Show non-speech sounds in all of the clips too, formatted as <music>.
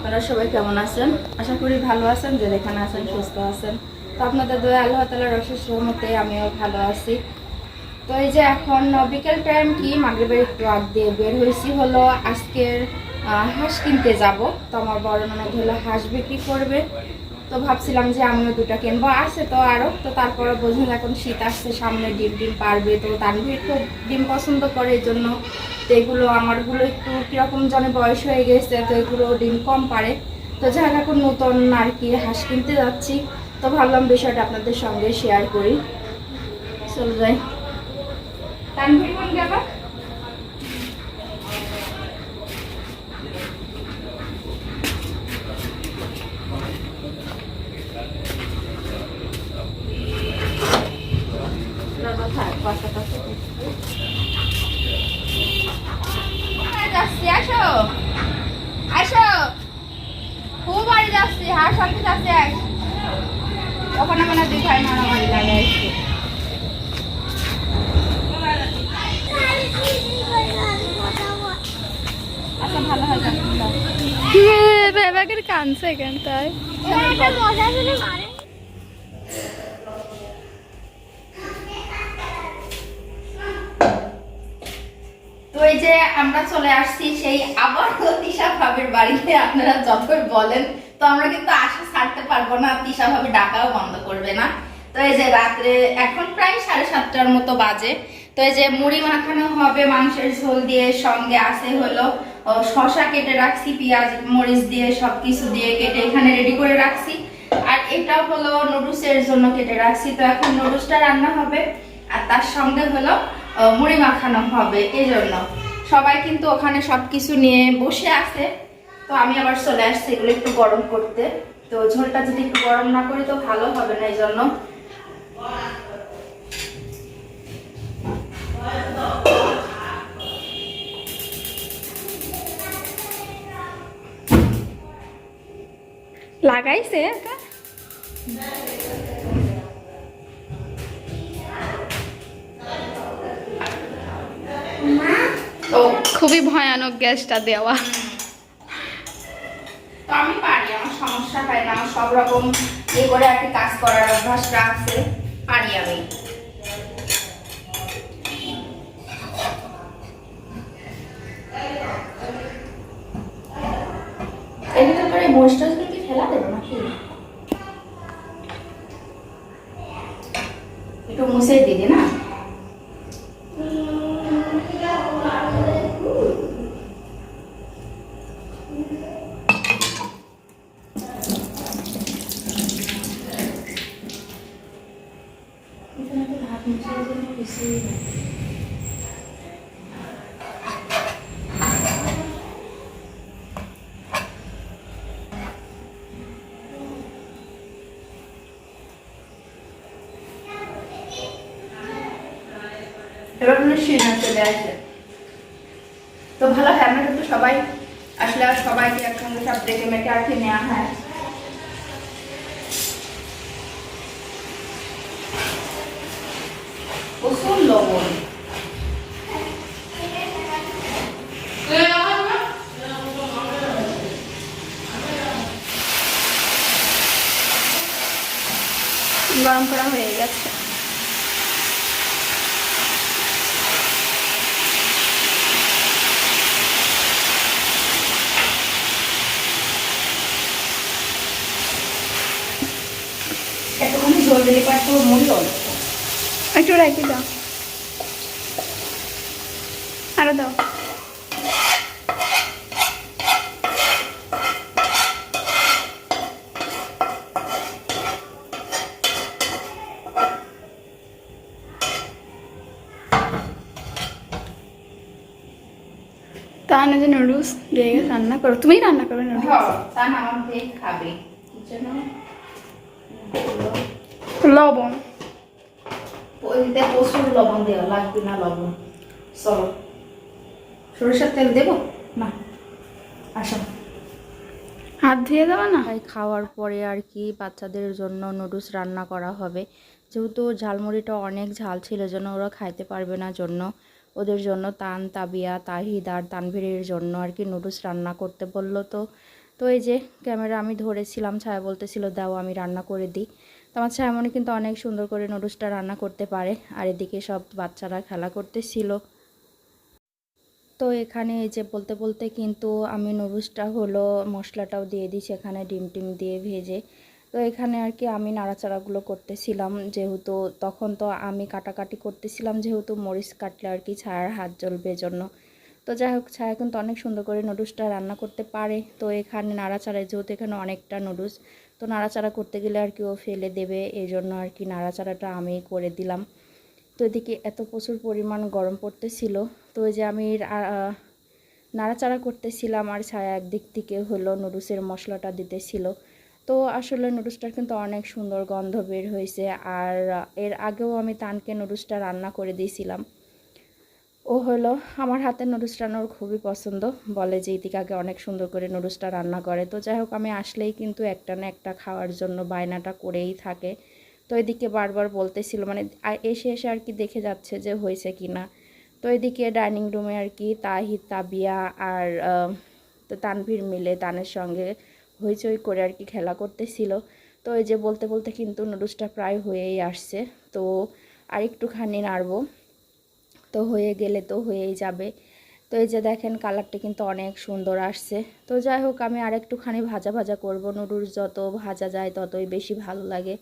আপনারা সবাই কেমন আছেন? আশা করি ভালো আছেন, যে এখানে আছেন সুস্থ আছেন। তো আপনাদের দয়া আল্লাহ তালার অশেষ সহমতে আমিও ভালো আছি। তো এই যে এখন বিকেল টাইম কি মাগরীবের একটু আগ দিয়ে বের হয়েছি, হলো আজকের হাঁস কিনতে যাব। তো আমার বড় মানে হলো হাঁস বিক্রি করবে। তো ভাবছিলাম যে আমিও দুটো কিনবো। আছে তো আরও তো তারপরে বোঝেন এখন শীত আসছে, সামনে ডিম ডিম পারবে। তো তানভীর খুব ডিম পছন্দ করে এই জন্য তো এগুলো আমারগুলো একটু কীরকম জানে বয়স হয়ে গেছে, তো এগুলো ডিম কম পারে। তো যাই এখন নতুন আর কি হাঁস কিনতে যাচ্ছি। তো ভাবলাম বিষয়টা আপনাদের সঙ্গে শেয়ার করি। চলে যাই। তানভীর কোন যাবা যাচ্ছি আসো। আসো। খুব বাড়ি যাচ্ছি হার সাথে যাচ্ছে আস ওখানে মানে দুই ভাই মারামারি লাগে আসছে। আচ্ছা ভালো হয় কানছে এখানটায়। তো এই যে আমরা চলে আসছি সেই আবার তিশা ভাবের বাড়িতে, আপনারা যতই বলেন, তো আমরা কিন্তু আশা ছাড়তে পারব না, তিশা ভাবে ডাকাও বন্ধ করবে না। তো এই যে রাত্রে, এখন প্রায় সাড়ে সাতটার মতো বাজে। তো এই যে মুড়ি মাখানো হবে, মাংসের ঝোল দিয়ে সঙ্গে আছে হলো শসা কেটে রাখছি, পেঁয়াজ, মরিচ দিয়ে, সবকিছু দিয়ে কেটে এখানে রেডি করে রাখছি। আর এটাও হলো নুডলসের জন্য কেটে রাখছি। তো এখন নুডলসটা রান্না হবে, আর তার সঙ্গে হলো মুড়ি মাখানো হবে এই জন্য সবাই কিন্তু ওখানে সবকিছু নিয়ে বসে আছে। তো আমি আবার চলে আসছি এগুলো একটু গরম করতে। তো ঝোলটা যদি একটু গরম না করি তো ভালো হবে না এই জন্য লাগাইছে এটা খুবই ভয়ানক গ্যাসটা দেওয়া। তো আমি পারি আমার সমস্যা হয় না আমার সব রকম এ করে আর কি কাজ করার অভ্যাসটা আছে পারি আমি। এর ভিতর করে কি ফেলা দেবো নাকি একটু মুছে দিদি না এখানে তো ভাত মুছে জন্য বেশি এবার মনে হয় চলে আসে। তো ভালো হয়, আমরা কিন্তু সবাই আসলে আর সবাইকে একসঙ্গে সব দেখে মেটে আর কি নেওয়া হয়। প্রচুর লবণ গরম করা হয়ে গেছে এতখানি জল দিলে পারে অল্প একটু রাখি দাও। আরও দাও। তাহলে যে নুডলস দিয়ে রান্না করো। তুমি রান্না করো নুডলস? হ্যাঁ তা না আমার খাবে। যেন লবণ। ওইতে প্রচুর লবণ দেওয়া লাগবে না লবণ। চলো। সরিষার তেল দেবো? না। আসো। হাত ধুয়ে দেবো না? তাই খাওয়ার পরে আর কি বাচ্চাদের জন্য নুডলস রান্না করা হবে। যেহেতু ঝালমুড়িটা অনেক ঝাল ছিল জন্য ওরা খাইতে পারবে না জন্য। ওদের জন্য তান তাবিয়া তাহিদ আর তানভীরের জন্য আর কি নুডলস রান্না করতে বলল তো। তো এই যে ক্যামেরা আমি ধরেছিলাম, ছায়া বলতেছিল, দাও, আমি রান্না করে দিই। তো আমার ছায়ামণি কিন্তু অনেক সুন্দর করে নুডলসটা রান্না করতে পারে। আর এদিকে সব বাচ্চারা খেলা করতেছিল। তো এখানে এই যে বলতে বলতে কিন্তু আমি নুডলসটা হলো মশলাটাও দিয়ে দিয়েছি এখানে ডিম টিম দিয়ে ভেজে। তো এখানে আর কি আমি নাড়াচাড়াগুলো করতেছিলাম, যেহেতু তখন তো আমি কাটাকাটি করতেছিলাম, যেহেতু মরিচ কাটলে আর কি ছায়ার হাত জ্বলবে জন্য তো যাই হোক, ছায়া কিন্তু অনেক সুন্দর করে নুডলসটা রান্না করতে পারে। তো এখানে নাড়াচাড়ায়, যেহেতু এখানে অনেকটা নুডলস তো নাড়াচাড়া করতে গেলে আর কি ও ফেলে দেবে এই জন্য আর কি নাড়াচাড়াটা আমি করে দিলাম। তো এদিকে এত প্রচুর পরিমাণ গরম পড়তেছিল, তো এই যে আমি নাড়াচাড়া করতেছিলাম আর ছায়া একদিক থেকে হলো নুডলসের মশলাটা দিতেছিল। তো আসলে নুডলসটার কিন্তু অনেক সুন্দর গন্ধ বের হয়েছে, আর এর আগেও আমি তানকে নুডলসটা রান্না করে দিয়েছিলাম। ও হলো আমার হাতের নুডলস রান্নার খুবই পছন্দ। বলে যে ইতিকাকে অনেক সুন্দর করে নুডলসটা রান্না করে। তো যাই হোক, আমি আসলেই কিন্তু একটা না একটা খাওয়ার জন্য বায়নাটা করেই থাকে। তো এদিকে বারবার বলতেছিল মানে এসে এসে আর কি দেখে যাচ্ছে যে, হয়েছে কি না। তো এদিকে ডাইনিং রুমে আর কি তাহিদ তাবিয়া আর তানভীর মিলে তানের সঙ্গে হইচই করে আর কি খেলা করতেছিল। তো এই যে বলতে বলতে কিন্তু নুডলসটা প্রায় হয়েই আসছে। তো আর একটুখানি নাড়বো। তো হয়ে গেলে তো হয়েই যাবে। তো এই যে দেখেন কালারটা কিন্তু অনেক সুন্দর আসছে। তো যাই হোক, আমি আর একটুখানি ভাজা ভাজা করব। নুডলস যত ভাজা যায় ততই বেশি ভালো লাগে।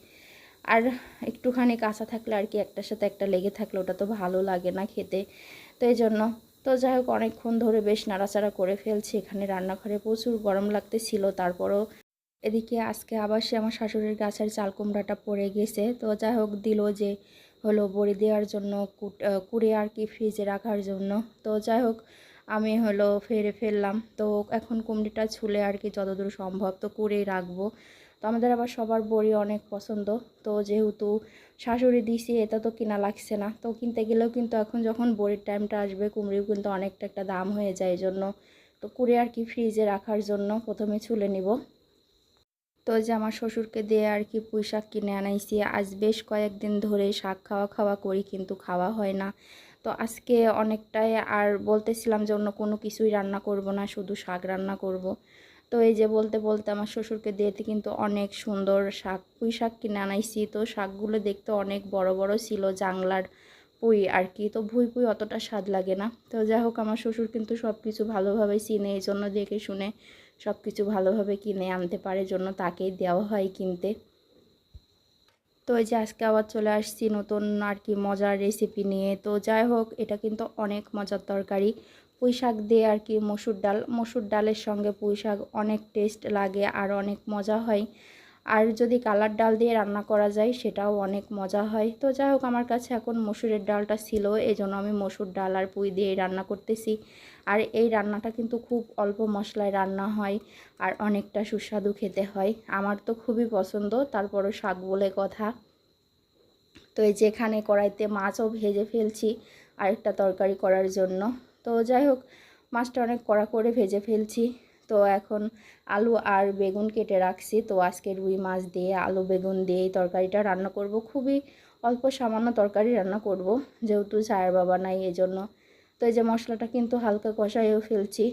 আর একটুখানি কাঁচা থাকলে আর কি একটার সাথে একটা লেগে থাকলে ওটা তো ভালো লাগে না খেতে। তো এই জন্য, তো যাই হোক, অনেকক্ষণ ধরে বেশ নাড়াচাড়া করে ফেলছি। এখানে রান্নাঘরে প্রচুর গরম লাগতেছিল। তারপরও এদিকে আজকে আবার সে আমার শাশুড়ির গাছের চাল কুমড়াটা পড়ে গেছে। তো যাই হোক, দিল যে হলো বড়ি দেওয়ার জন্য কুড়ে আর কি ফ্রিজে রাখার জন্য। তো যাই হোক, আমি হলো ফেরে ফেললাম। তো এখন কুমড়িটা ছুলে আর কি যতদূর সম্ভব তো কুড়েই রাখব। তো আমাদের আবার সবার বড়ি অনেক পছন্দ। তো যেহেতু শাশুড়ি দিছি, এটা তো কিনা লাগছে না। তো কিনতে গেলেও কিন্তু এখন যখন বড়ির টাইমটা আসবে, কুমড়িও কিন্তু অনেকটা একটা দাম হয়ে যায় এই জন্য। তো কুড়ে আর কি ফ্রিজে রাখার জন্য প্রথমে ছুলে নিব। তো যে আমার শ্বশুরকে দিয়ে আর কি পুঁই শাক কিনে আনাইছি। আজ বেশ কয়েকদিন ধরে শাক খাওয়া খাওয়া করি, কিন্তু খাওয়া হয় না। তো আজকে অনেকটাই আর বলতেছিলাম যে অন্য কোনো কিছুই রান্না করব না, শুধু শাক রান্না করব। তো এই যে বলতে বলতে আমার শ্বশুরকে দিয়েতে কিন্তু অনেক সুন্দর শাক পুঁই শাক কিনে আনাইছি। তো শাকগুলো দেখতে অনেক বড় বড় ছিল জাংলার পুঁই আর কি। তো ভুই পুঁই অতটা স্বাদ লাগে না। তো যাই হোক, আমার শ্বশুর কিন্তু সব কিছু ভালোভাবে চিনে, এই জন্য দেখে শুনে সব কিছু ভালোভাবে কিনে আনতে পারে জন্য তাকেই দেওয়া হয় কিনতে। তো এই যে আজকে আবার চলে আসছি নতুন আর কি মজার রেসিপি নিয়ে। তো যাই হোক, এটা কিন্তু অনেক মজার তরকারি। পুঁই শাক দিয়ে আর কি মসুর ডাল। মসুর ডালের সঙ্গে পুঁই শাক অনেক টেস্ট লাগে আর অনেক মজা হয়। আর যদি কালার ডাল দিয়ে রান্না করা যায়, সেটাও অনেক মজা হয়। তো যাই হোক, আমার কাছে এখন মসুরের ডালটা ছিল এই জন্য আমি মসুর ডাল আর পুঁই দিয়ে রান্না করতেছি। আর এই রান্নাটা কিন্তু খুব অল্প মশলায় রান্না হয় আর অনেকটা সুস্বাদু খেতে হয়। আমার তো খুবই পছন্দ, তারপরও শাক বলে কথা। তো এই যেখানে কড়াইতে মাছও ভেজে ফেলছি আরেকটা তরকারি করার জন্য। তো যাই হোক, মাছটা অনেক কড়া করে ভেজে ফেলছি। তো এখন আলু আর বেগুন কেটে রাখছি। তো আজকে রুই মাছ দিয়ে আলু বেগুন দিয়ে এই তরকারিটা রান্না করব। খুবই অল্প সামান্য তরকারি রান্না করব, যেহেতু চায়ের বাবা নাই এজন্য। তো এই যে মশলাটা কিন্তু হালকা কষাইও ফেলছি।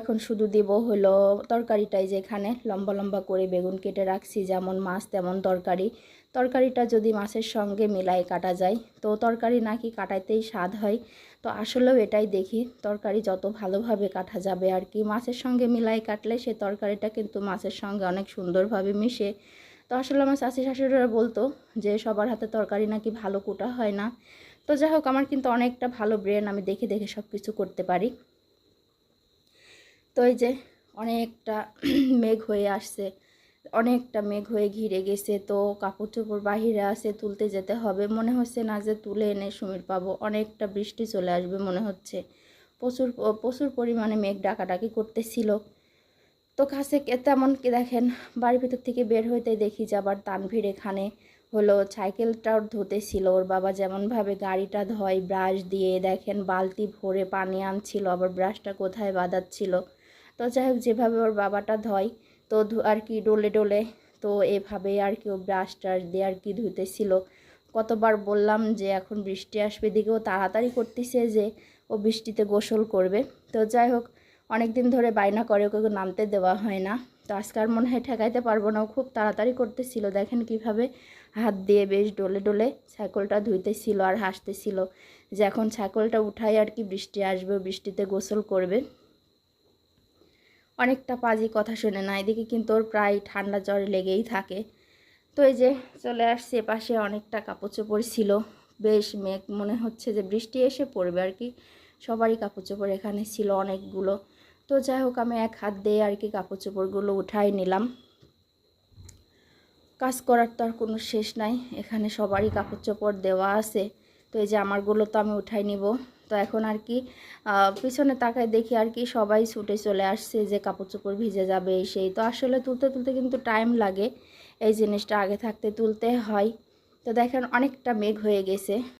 এখন শুধু দেব হলো তরকারিটাই যেখানে লম্বা লম্বা করে বেগুন কেটে রাখছি, যেমন মাছ তেমন তরকারি। তরকারিটা যদি মাছের সঙ্গে মিলাই কাটা যায়, তো তরকারি নাকি কাটাইতেই স্বাদ হয়। তো আসলেও এটাই দেখি, তরকারি যত ভালোভাবে কাটা যাবে আর কি। মাছের সঙ্গে মিলাই কাটলে সে তরকারিটা কিন্তু মাছের সঙ্গে অনেক সুন্দরভাবে মিশে। তো আসলে আমার শাশি শাশুড়িরা বলতো যে, সবার হাতে তরকারি নাকি ভালো কুটা হয় না। তো যাই হোক, আমার কিন্তু অনেকটা ভালো ব্রেন, আমি দেখে দেখে সব কিছু করতে পারি। তো এই যে অনেকটা <clears throat> মেঘ হয়ে আসছে, অনেকটা মেঘ হয়ে ঘিরে গেছে, তো কাপড় চোপড় বাহিরে আসে তুলতে যেতে হবে। মনে হচ্ছে না যে তুলে এনে সুমির পাবো। অনেকটা বৃষ্টি চলে আসবে মনে হচ্ছে। প্রচুর প্রচুর পরিমাণে মেঘ ডাকাডাকি করতেছিল। তো কাছে তেমন কি দেখেন, বাড়ির ভিতর থেকে বের হইতে দেখি যে আবার তানভীর এখানে হলো সাইকেলটাও ধুতেছিল। ওর বাবা যেমনভাবে গাড়িটা ধয়, ব্রাশ দিয়ে, দেখেন বালতি ভরে পানি আনছিল, আবার ব্রাশটা কোথায় বাঁধাচ্ছিল। তো যাই হোক, যেভাবে ওর বাবাটা ধয়, তো আর কি ডোলে ডোলে, তো এভাবে আর কি ও ব্রাশ টাশ দিয়ে আর কি ধুতেছিল কতবার বললাম যে এখন বৃষ্টি আসবে দিকেও তাড়াতাড়ি করতেছে যে ও বৃষ্টিতে গোসল করবে। তো যাই হোক অনেক দিন ধরে বায়না করে, ওকে নামতে দেওয়া হয় না। তো আজকার মনে হয় ঠেকাইতে পারব না, ও খুব তাড়াতাড়ি করতেছিল। দেখেন কীভাবে হাত দিয়ে বেশ ডলে ডলে সাইকেলটা ধুইতেছিল আর হাসতেছিল যে এখন সাইকেলটা উঠাই আর কি বৃষ্টি আসবে বৃষ্টিতে গোসল করবে। অনেকটা পাজি কথা শোনে না, এদিকে কিন্তু ওর প্রায় ঠান্ডা জ্বর লেগেই থাকে। তো এই যে চলে আসছে পাশে অনেকটা কাপড় চোপড় ছিল। বেশ মেঘ মনে হচ্ছে যে বৃষ্টি এসে পড়বে আর কি। সবারই কাপড় চোপড় এখানে ছিল অনেকগুলো। তো যাই হোক, আমি এক হাত দিয়ে আর কি কাপড় চোপড়গুলো উঠাই নিলাম। কাজ করার তো আর কোনো শেষ নাই, এখানে সবারই কাপড় চোপড় দেওয়া আছে। তো এই যে আমারগুলো তো আমি উঠাই নিব। তো এখন আর কি পিছনে তাকায় দেখি আর কি সবাই ছুটে চলে আসছে যে কাপড় চোপড় ভিজে যাবে, সেই। তো আসলে তুলতে তুলতে কিন্তু টাইম লাগে, এই জিনিসটা আগে থাকতে তুলতে হয়। তো দেখেন অনেকটা মেঘ হয়ে গেছে।